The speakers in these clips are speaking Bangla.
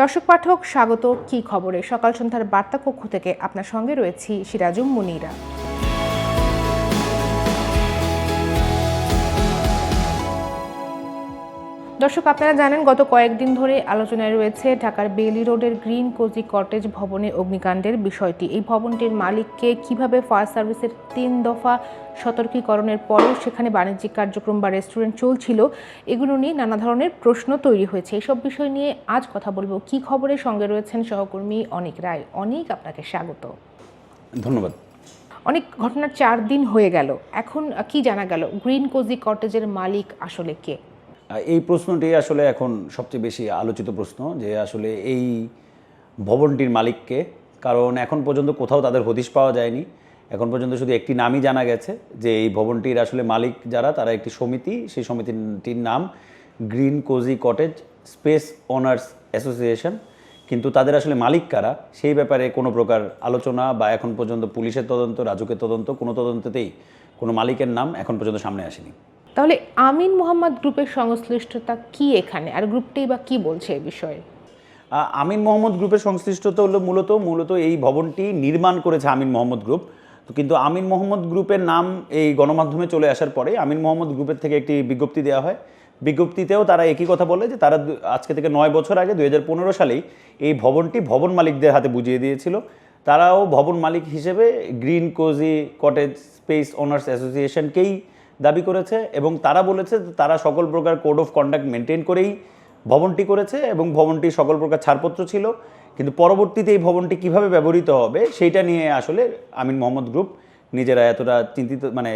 দর্শক পাঠক, স্বাগত। কি খবরে? সকাল সন্ধ্যার বার্তা কক্ষ থেকে আপনার সঙ্গে রয়েছি সিরাজুম মুনিরা। দর্শক আপনারা জানেন গত কয়েকদিন ধরে আলোচনায় রয়েছে ঢাকার বেলি রোডের গ্রিন কোজি কটেজ ভবনে অগ্নিকাণ্ডের বিষয়টি। এই ভবনটির মালিককে কীভাবে ফায়ার সার্ভিসের তিন দফা সতর্কীকরণের পরেও সেখানে বাণিজ্যিক কার্যক্রম বা রেস্টুরেন্ট চলছিল এগুলো নিয়ে নানা ধরনের প্রশ্ন তৈরি হয়েছে। এসব বিষয় নিয়ে আজ কথা বলব। কি খবরের সঙ্গে রয়েছেন সহকর্মী অনিক রায়। অনেক আপনাকে স্বাগত। ধন্যবাদ। অনেক ঘটনার চার দিন হয়ে গেল। এখন কি জানা গেল? গ্রিন কোজি কটেজের মালিক আসলে কে? এই প্রশ্নটি আসলে এখন সবচেয়ে বেশি আলোচিত প্রশ্ন যে আসলে এই ভবনটির মালিককে, কারণ এখন পর্যন্ত কোথাও তাদের হদিশ পাওয়া যায়নি। এখন পর্যন্ত শুধু একটি নামই জানা গেছে যে এই ভবনটির আসলে মালিক যারা, তারা একটি সমিতি। সেই সমিতিটির নাম green cosy cottage space owners association. কিন্তু তাদের আসলে মালিক কারা, সেই ব্যাপারে কোনো প্রকার আলোচনা বা এখন পর্যন্ত পুলিশের তদন্ত, রাজুকের তদন্ত, কোনো তদন্ততেই কোনো মালিকের নাম এখন পর্যন্ত সামনে আসেনি। তাহলে আমিন মোহাম্মদ গ্রুপের সংশ্লিষ্টতা কি এখানে? আর গ্রুপটি বা কি বলছে এ বিষয়ে? আমিন মোহাম্মদ গ্রুপের সংশ্লিষ্টতা হলো মূলত মূলত এই ভবনটি নির্মাণ করেছে আমিন মোহাম্মদ গ্রুপ। কিন্তু আমিন মোহাম্মদ গ্রুপের নাম এই গণমাধ্যমে চলে আসার পরে আমিন মোহাম্মদ গ্রুপের থেকে একটি বিজ্ঞপ্তি দেওয়া হয়। বিজ্ঞপ্তিতেও তারা একই কথা বলে যে তারা আজকে থেকে নয় বছর আগে দু হাজার পনেরো সালেই এই ভবনটি ভবন মালিকদের হাতে বুঝিয়ে দিয়েছিল। তারাও ভবন মালিক হিসেবে green cosy cottage space owners অ্যাসোসিয়েশনকেই দাবি করেছে এবং তারা বলেছে যে তারা সকল প্রকার কোড অফ কন্ডাক্ট মেনটেন করেই ভবনটি করেছে এবং ভবনটি সকল প্রকার ছাড়পত্র ছিল। কিন্তু পরবর্তীতে এই ভবনটি কীভাবে ব্যবহৃত হবে সেইটা নিয়ে আসলে আমিন মোহাম্মদ গ্রুপ নিজেরা এতটা চিন্তিত মানে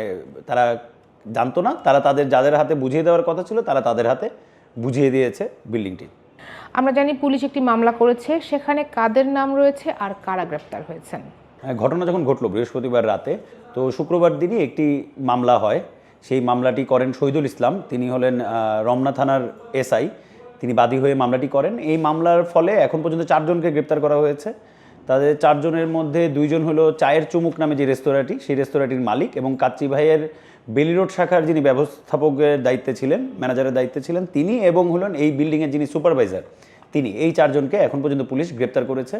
তারা জানতো না। তারা তাদের যাদের হাতে বুঝিয়ে দেওয়ার কথা ছিল তারা তাদের হাতে বুঝিয়ে দিয়েছে বিল্ডিংটি। আমরা জানি পুলিশ একটি মামলা করেছে সেখানে কাদের নাম রয়েছে আর কারা গ্রেপ্তার হয়েছেন? হ্যাঁ, ঘটনা যখন ঘটলো বৃহস্পতিবার রাতে তো শুক্রবার দিনই একটি মামলা হয়। সেই মামলাটি করেন শহীদুল ইসলাম। তিনি হলেন রমনা থানার এসআই। তিনি বাদী হয়ে মামলাটি করেন। এই মামলার ফলে এখন পর্যন্ত চারজনকে গ্রেপ্তার করা হয়েছে। তাদের চারজনের মধ্যে দুইজন হলো চায়ের চুমুক নামে যে রেস্তোরাঁটি, সেই রেস্তোরাঁটির মালিক এবং কাচ্চি ভাইয়ের বেলি রোড শাখার যিনি ব্যবস্থাপকের দায়িত্বে ছিলেন, ম্যানেজারের দায়িত্বে ছিলেন, তিনি এবং হলেন এই বিল্ডিংয়ের যিনি সুপারভাইজার, তিনি এই চারজনকে এখন পর্যন্ত পুলিশ গ্রেপ্তার করেছে।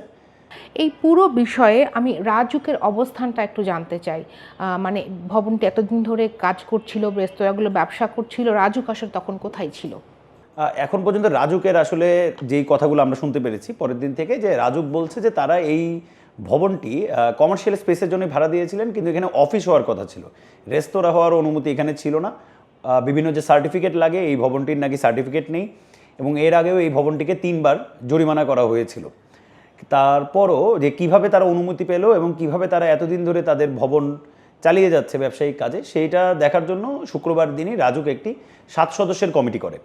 এই পুরো বিষয়ে আমি রাজুকের অবস্থানটা একটু জানতে চাই। মানে ভবনটি এতদিন ধরে কাজ করছিল, রেস্তোরাঁগুলো ব্যবসা করছিল রাজুক আসলে তখন কোথায় ছিল? এখন পর্যন্ত রাজুকের আসলে যেই কথাগুলো আমরা শুনতে পেরেছি, পরের দিন থেকে যে রাজুক বলছে যে তারা এই ভবনটি কমার্শিয়াল স্পেসের জন্য ভাড়া দিয়েছিলেন, কিন্তু এখানে অফিস হওয়ার কথা ছিল। রেস্তোরাঁ হওয়ার অনুমতি এখানে ছিল না। বিভিন্ন যে সার্টিফিকেট লাগে, এই ভবনটির নাকি সার্টিফিকেট নেই, এবং এর আগেও এই ভবনটিকে তিনবার জরিমানা করা হয়েছিল। তারপরও যে কীভাবে তারা অনুমতি পেল এবং কীভাবে তারা এতদিন ধরে তাদের ভবন চালিয়ে যাচ্ছে ব্যবসায়িক কাজে, সেইটা দেখার জন্য শুক্রবার দিনই রাজুক একটি সাত সদস্যের কমিটি করে।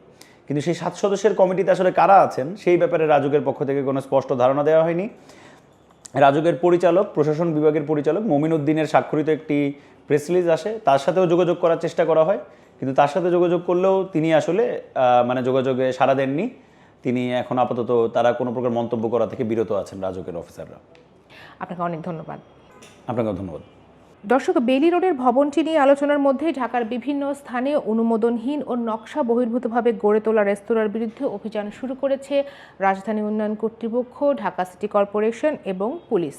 কিন্তু সেই সাত সদস্যের কমিটিতে আসলে কারা আছেন, সেই ব্যাপারে রাজুকের পক্ষ থেকে কোনো স্পষ্ট ধারণা দেওয়া হয়নি। রাজুকের পরিচালক, প্রশাসন বিভাগের পরিচালক মমিন উদ্দিনের স্বাক্ষরিত একটি প্রেস রিলিজ আসে, তার সাথেও যোগাযোগ করার চেষ্টা করা হয়। কিন্তু তার সাথে যোগাযোগ করলেও তিনি আসলে মানে যোগাযোগে সাড়া দেননি। তিনি এখন আপাতত তারা কোনো প্রকার মন্তব্য করা থেকে বিরত আছেন রাজকের অফিসাররা। আপনাকে অনেক ধন্যবাদ। আপনাকে ধন্যবাদ। দর্শক, বেলি রোডের ভবনটি নিয়ে আলোচনার মধ্যে ঢাকার বিভিন্ন স্থানে অনুমোদনহীন ও নকশা বহির্ভূতভাবে গড়ে তোলা রেস্তোরাঁর বিরুদ্ধে অভিযান শুরু করেছে রাজধানী উন্নয়ন কর্তৃপক্ষ, ঢাকা সিটি কর্পোরেশন এবং পুলিশ।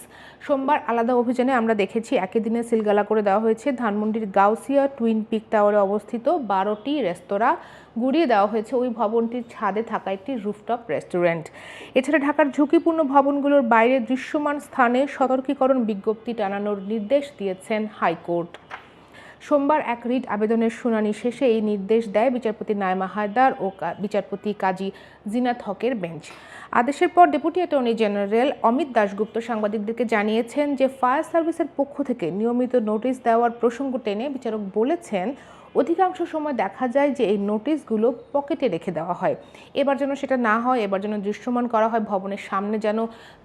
সোমবার আলাদা অভিযানে আমরা দেখেছি, একই দিনে সিলগালা করে দেওয়া হয়েছে ধানমন্ডির গাউসিয়া টুইন পিক টাওয়ারে অবস্থিত বারোটি রেস্তোরাঁ। গুড়িয়ে দেওয়া হয়েছে ওই ভবনটির ছাদে থাকা একটি রুফটপ রেস্টুরেন্ট। এছাড়া ঢাকার ঝুঁকিপূর্ণ ভবনগুলোর বাইরে দৃশ্যমান স্থানে সতর্কীকরণ বিজ্ঞপ্তি টানানোর নির্দেশ দিয়েছেন হাইকোর্ট। সোমবার এক রিট আবেদনের শুনানি শেষে এই নির্দেশ দেয় বিচারপতি নায়মা হায়দার ও বিচারপতি কাজী জিনাত হকের বেঞ্চ। আদেশের পর deputy attorney general Amit Dasgupta সাংবাদিকদেরকে জানিয়েছেন যে ফায়ার সার্ভিসের পক্ষ থেকে নিয়মিত নোটিশ দেওয়ার প্রসঙ্গ টেনে বিচারক বলেছেন, অধিকাংশ সময় দেখা যায় যে এই নোটিশগুলো পকেটে রেখে দেওয়া হয়। এবার যেন সেটা না হয়, এবার যেন দৃশ্যমান করা হয়, ভবনের সামনে যেন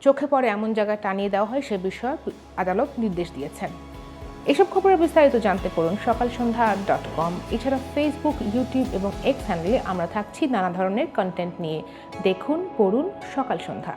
চোখে পড়ে এমন জায়গায় টানিয়ে দেওয়া হয় সে বিষয়ে আদালত নির্দেশ দিয়েছেন। এসব খবরের বিস্তারিত জানতে পড়ুন সকাল সন্ধ্যা ডট কম এছাড়া ফেসবুক ইউটিউব এবং এক্স হ্যান্ডেলে আমরা থাকছি নানা ধরনের কন্টেন্ট নিয়ে। দেখুন, পড়ুন সকাল সন্ধ্যা।